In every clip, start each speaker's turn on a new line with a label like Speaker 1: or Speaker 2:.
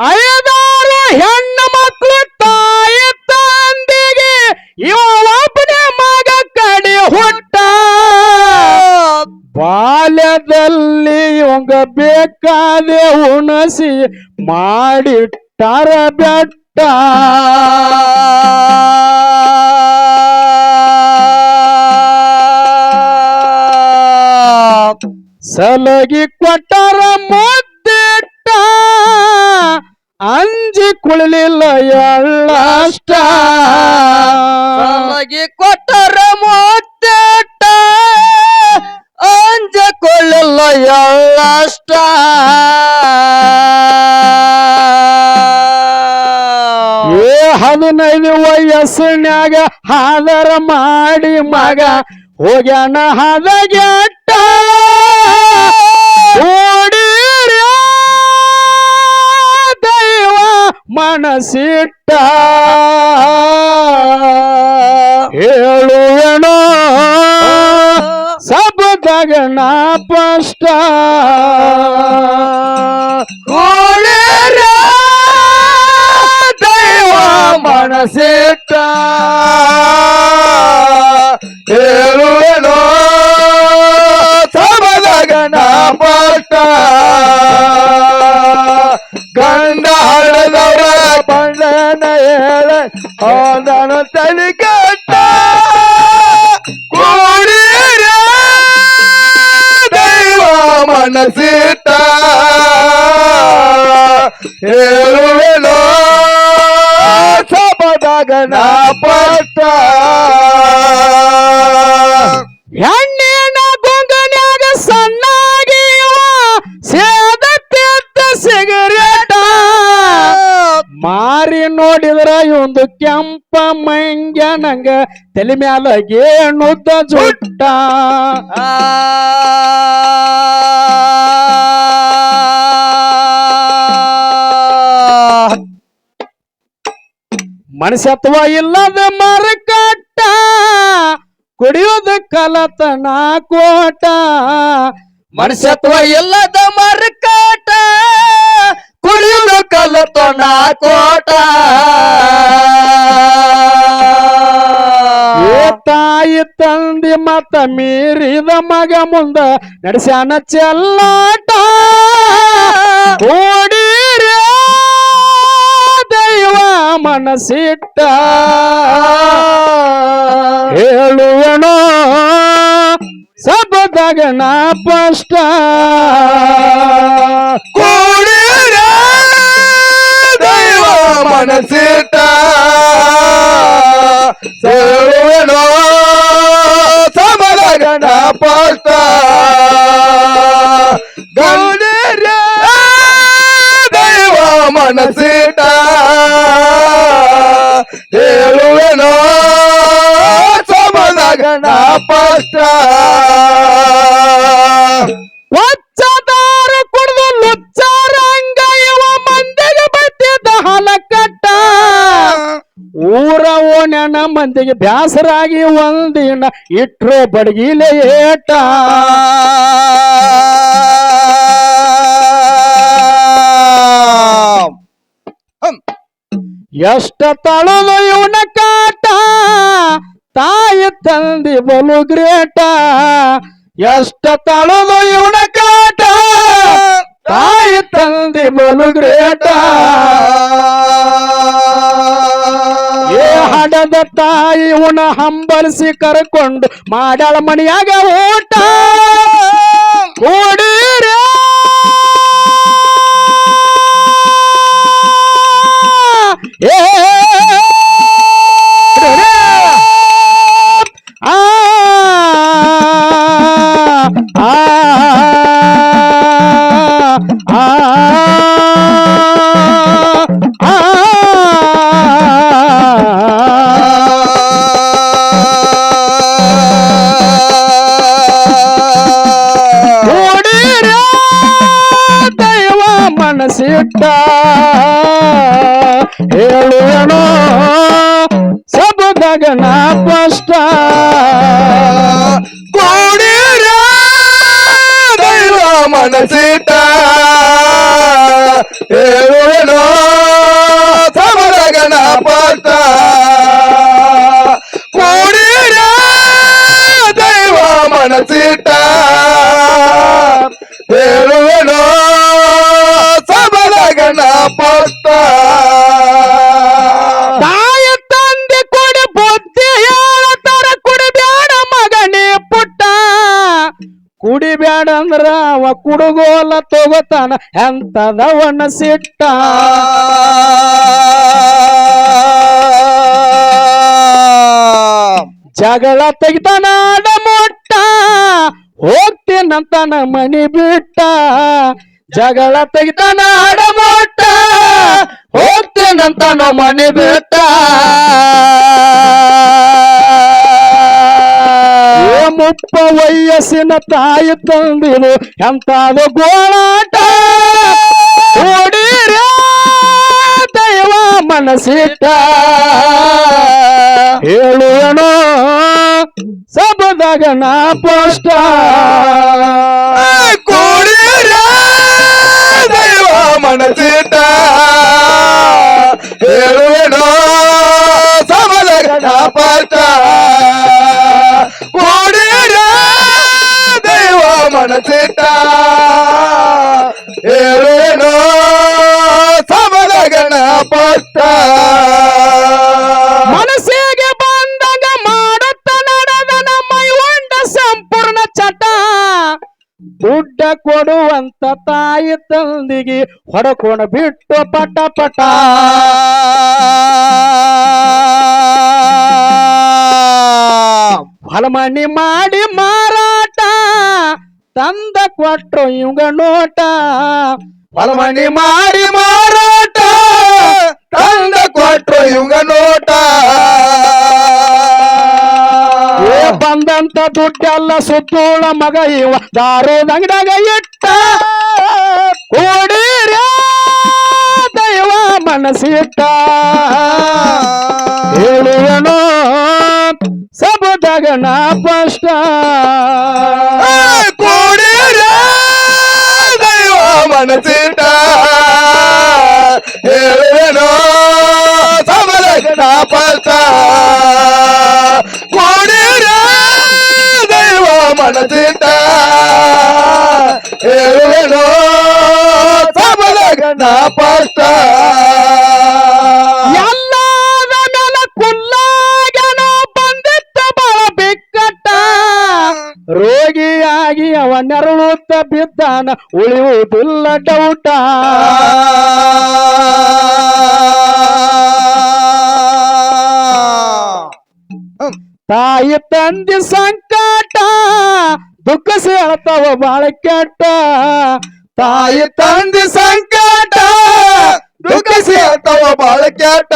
Speaker 1: ಐದಾರು ಹೆಣ್ಣು ಮಕ್ಕಳು ತಾಯಿ ತಂದಿಗೆ ಇವ ಒಬ್ಬನೇ ಮಗ ಕಡೆ ಹುಟ್ಟ. ಬಾಲ್ಯದಲ್ಲಿ ಇವಂಗ ಬೇಕಾದೆ ಉಣಸಿ ಮಾಡಿಟ್ಟಾರ ಬೆಟ್ಟ. ಸಲಗಿ ಕೊಟ್ಟರ ಮುದ್ದಿಟ್ಟ ಕುಳಲಿಲ್ಲ ಎಳ್ಳಷ್ಟ
Speaker 2: ನಮಗೆ ಕೊಟ್ಟರ ಮೊಟ್ಟೆಟ್ಟ ಅಂಜ ಕೊಳ್ಳಲ್ಲ ಎಳ್ಳಷ್ಟ
Speaker 1: ಏ ಹದಿನೈದು ವಯಸ್ಸಿನಾಗ ಹಾದರ ಮಾಡಿ ಮಗ ಹೋಗ್ಯಾನ ಹದಗೆಟ್ಟ. ಮನಸಿಟ್ಟ ಹೇಳುವೆನೋ ಸಬದಾಗ ನಾ ಪಷ್ಟ.
Speaker 2: ದೈವ ಮನಸಿಟ್ಟ ಅವನ ತಲೆ ಕಟ್ಟ ಕೋಳಿರ ದೈವ ಮನಸಿಟ್ಟ ಹೇಳುವೆನೋ ಸಬದಗನ ಪಟ್ಟ.
Speaker 1: ಹೆಣ್ಣಿನ ಸಣ್ಣಾಗಿವ ಮಾರಿ ನೋಡಿದ್ರ ಒಂದು ಕೆಂಪ ಮಂಗ್ಯನಂಗ ತಲೆ ಮ್ಯಾಲ ಗೇಣುದ್ದ ಜುಟ್ಟ. ಮನಸತ್ವ ಇಲ್ಲದ ಮರಕಟ್ಟ. ಕುಡಿಯೋದ ಕಲತನ ಕೋಟ
Speaker 2: ಮನಸತ್ವ ಇಲ್ಲದ ಮರ್ಕಾಟ ಕಲತನ ಕೋಟ.
Speaker 1: ತಾಯಿ ತಂದಿ ಮತ ಮೀರಿದ ಮಗ ಮುಂದ ನಡೆಸ್ಯಾನ ಚೆಲ್ಲಾಟ. ಓಡಿರ ದೈವ ಮನಸಿಟ್ಟ ಹೇಳುವಣ ಸಬದಾಗ ನಾ ಪಷ್ಟ.
Speaker 2: ಸೇರುವೆನೋ ಸಮರ ಪಷ್ಟ ಗೌಡರ ದೈವ ಮನಸ್ಸಿಟ್ಟ ಹೇಳುವೆನೋ ಸಮರ ಪಷ್ಟ
Speaker 1: ಮಂದಿಗೆ ಬ್ಯಾಸರಾಗಿ ಒಂದಿನ ಇಟ್ರೆ ಬಡಗಿಲೆ ಏಟ. ಎಷ್ಟ ತಳದ ಇವನ ಕಾಟ. ತಾಯಿ ತಂದಿ ಬಲು ಗ್ರೇಟ. ಎಷ್ಟ ತಳದ ಇವನ ಕಾಟ. ತಾಯಿ ತಂದಿ ಬಲು ಗ್ರೇಟ. ಹಡದ ತಾಯಿ ಉಣ ಹಂಬಲಿಸಿ ಕರ್ಕೊಂಡು ಮಾಡಾಳ ಮನೆಯಾಗ ಊಟ ಆ ಬೆಟ್ಟ ಹೇಳೋಣ ಸಬದಗನ ಪಷ್ಟ ಕೋಡಿರ ದೈವ ಮನಸಿಟ ಹೇಳೋಣ ಸಬದಗನ ಪಷ್ಟ
Speaker 2: ಕೋಡಿರ ದೈವ ಮನಸಿ ಮನಸ್ಸಿಟ್ಟ ಅವ
Speaker 1: ಕುಡುಗೋಲ ತಗೋತಾನ ಎಂತದವನ ಸಿಟ್ಟ ಜಗಳ ತೆಗಿತಾನ ಮೊಟ್ಟ, ಹೋಗ್ತೀನಂತಾನ ಮನಿ ಬಿಟ್ಟ. ಜಗಳ ತೆಗಿತಾನ ಮೊಟ್ಟ, ಹೋಗ್ತೀನಂತಾನ ಮನಿ ಬಿಟ್ಟ. ಏ ಮುಪ್ಪ ವಯಸ್ಸಿನ ತಾಯಿ ತಂದಿರು, ಎಂತಾದ ಗೋಳಾಟ. ಓಡಿರ ದೈವ ಮನಸ್ಸಿಟ್ಟ. ಹೇಳೋಣ ಸಬದಾಗ ನಾ ಪೋಷ್ಟ.
Speaker 2: ಕೂಡಿರ, ದೈವ ಮನಸ್ಸಿಟ್ಟ. ಸಬದಾಗ ನಾ ಪಾಠ ದೈವ ಮನಸ್ಸಿಟ್ಟ ಸಮದ ಪಾಠ
Speaker 1: ಮನಸ್ಸಿಗೆ ಬಂದಾಗ ಮಾಡುತ್ತ ನಡೆದ ನಮ್ಮ ಹೊಂಡ ಸಂಪೂರ್ಣ ಚಟ. ದುಡ್ಡ ಕೊಡುವಂತ ತಾಯಿ ತಂದಿಗೆ ಹೊಡಕೋಣ ಬಿಟ್ಟು ಪಟ ಪಟ. ಹೊಲಮಣಿ ಮಾಡಿ ಮಾರಾಟ ತಂದ ಕೊಟ್ರು ಇವಂಗ ನೋಟ.
Speaker 2: ಹೊಲಮಣಿ ಮಾಡಿ ಮಾರಾಟ. ತಂದ ಕೊಟ್ರು ಇವಂಗ ನೋಟ.
Speaker 1: ಏ ಬಂದಂತ ದುಡ್ಡೆಲ್ಲ ಸುತ್ತೂಳ ಮಗ ಇವ ದಾರೋದ ಅಂಗಡ್ಯಾಗ ಇಟ್ಟ. ಕೂಡಿರ ದೈವ ಮನಸ್ಸಿಟ್ಟ. ಹೇಳುವನು ಸಬದಾಗ ನಾ ಪಷ್ಟ
Speaker 2: ದೈವ ಮನಸ್ಸಿಟ್ಟ ಹೇಳುವೆನೋ ಸಮಲಗಣ ಪಷ್ಟ ಕೂಡಿರ ದೈವ ಮನಸ್ಸಿಟ್ಟ ಹೇಳುವೆನೋ ಸಮಲಗಣ
Speaker 1: ನೆರಳುತ್ತ ಬಿದ್ದಾನ ಉಳಿಯುವುದಿಲ್ಲ ಡೌಟ ತಾಯಿ ತಂದೆ ಸಂಕಟ ದುಃಖ ಸೇಳ್ತಾವ ಬಾಳ ಕೆಟ್ಟ.
Speaker 2: ತಾಯಿ ತಂದೆ ಸಂಕಟ ದುಃಖ ಸೇಳ್ತಾವ ಬಾಳ ಕೆಟ್ಟ.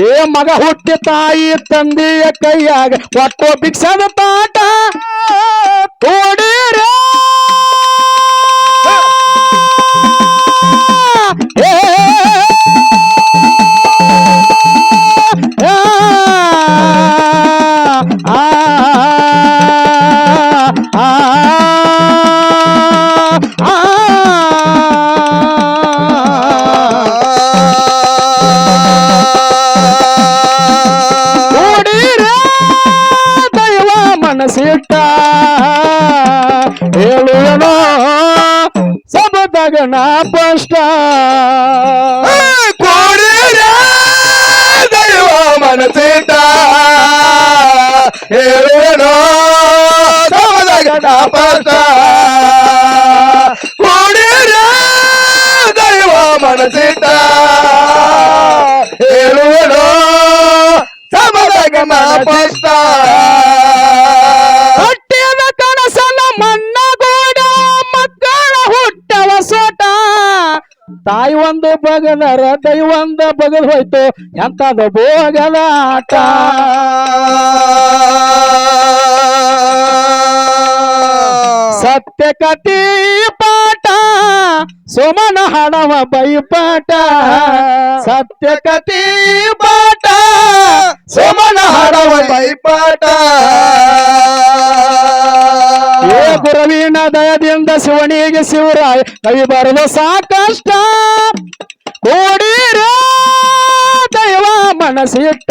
Speaker 1: ಏ ಮಗ ಹುಟ್ಟಿ ತಾಯಿ ತಂದೆಯ ಕೈಯಾಗ ಒಟ್ಟು ಬಿಕ್ಸದ ತಾಟ ಹೇಳುವೆನೋ?
Speaker 2: ಪಟ ಕೂಡಿರ ದೈವ ಮನಸ್ಸಿಟ್ಟ ಹೇಳುವೆನೋ? ಸಮದಗಣ ಪಷ್ಟ
Speaker 1: ಕಟ್ಟಿದ ಮಣ್ಣ ಮಣ್ಣಗೋಡ ಮಕ್ಕಳ ಹುಟ್ಟವ ಸೋಟ. ತಾಯಿ ಒಂದು ಬಗದರ ದೈವ ಒಂದ ಬಗದ್ ಹೋಯ್ತು. ಎಂತದ ಭೋಗದ ಆಟ? ಸತ್ಯ ಕತಿ ಪಾಠ, ಸುಮನ ಹಣವ ಬೈಪಾಟ ಸತ್ಯ ಕತಿ ಪಾಠ, ಸುಮನ ಹಣವ
Speaker 2: ಬೈಪಾಟ
Speaker 1: ಏ ಗುರುವಿನ ದಯದಿಂದ ಶಿವನಿಗೆ ಶಿವರಾಯ, ಕವಿ ಬರೆದು ಸಾಕಷ್ಟ. ಕೋಡಿರ ದೈವ ಮನಸ್ಸಿಟ್ಟ.